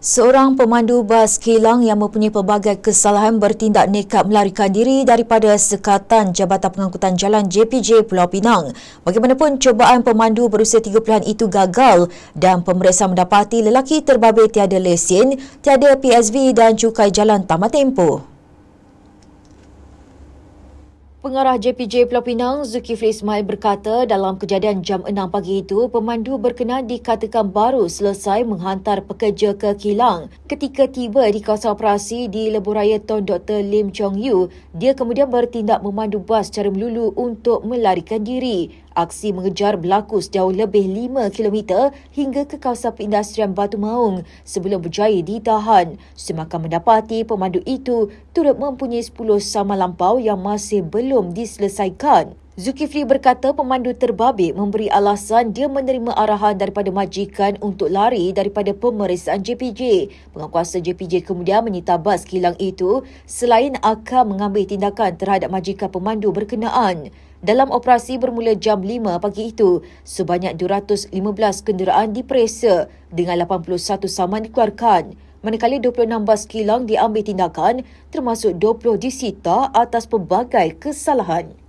Seorang pemandu bas kilang yang mempunyai pelbagai kesalahan bertindak nekat melarikan diri daripada sekatan Jabatan Pengangkutan Jalan JPJ Pulau Pinang. Bagaimanapun, cubaan pemandu berusia 30-an itu gagal dan pemeriksaan mendapati lelaki terbabit tiada lesen, tiada PSV dan cukai jalan tamat tempoh. Pengarah JPJ Pulau Pinang, Zulkifli Ismail berkata dalam kejadian jam 6 pagi itu, pemandu berkenaan dikatakan baru selesai menghantar pekerja ke kilang. Ketika tiba di kawasan operasi di Lebuh Raya Tun Dr. Lim Chong Yu, dia kemudian bertindak memandu bas secara melulu untuk melarikan diri. Aksi mengejar berlaku sejauh lebih 5 km hingga ke kawasan perindustrian Batu Maung sebelum berjaya ditahan. Semakan mendapati pemandu itu turut mempunyai 10 sama lampau yang masih belum diselesaikan. Zulkifli berkata pemandu terbabit memberi alasan dia menerima arahan daripada majikan untuk lari daripada pemeriksaan JPJ. Penguasa JPJ kemudian menyita bas kilang itu selain akan mengambil tindakan terhadap majikan pemandu berkenaan. Dalam operasi bermula jam 5 pagi itu, sebanyak 215 kenderaan diperiksa dengan 81 saman dikeluarkan. Manakala 26 bas kilang diambil tindakan termasuk 20 disita atas pelbagai kesalahan.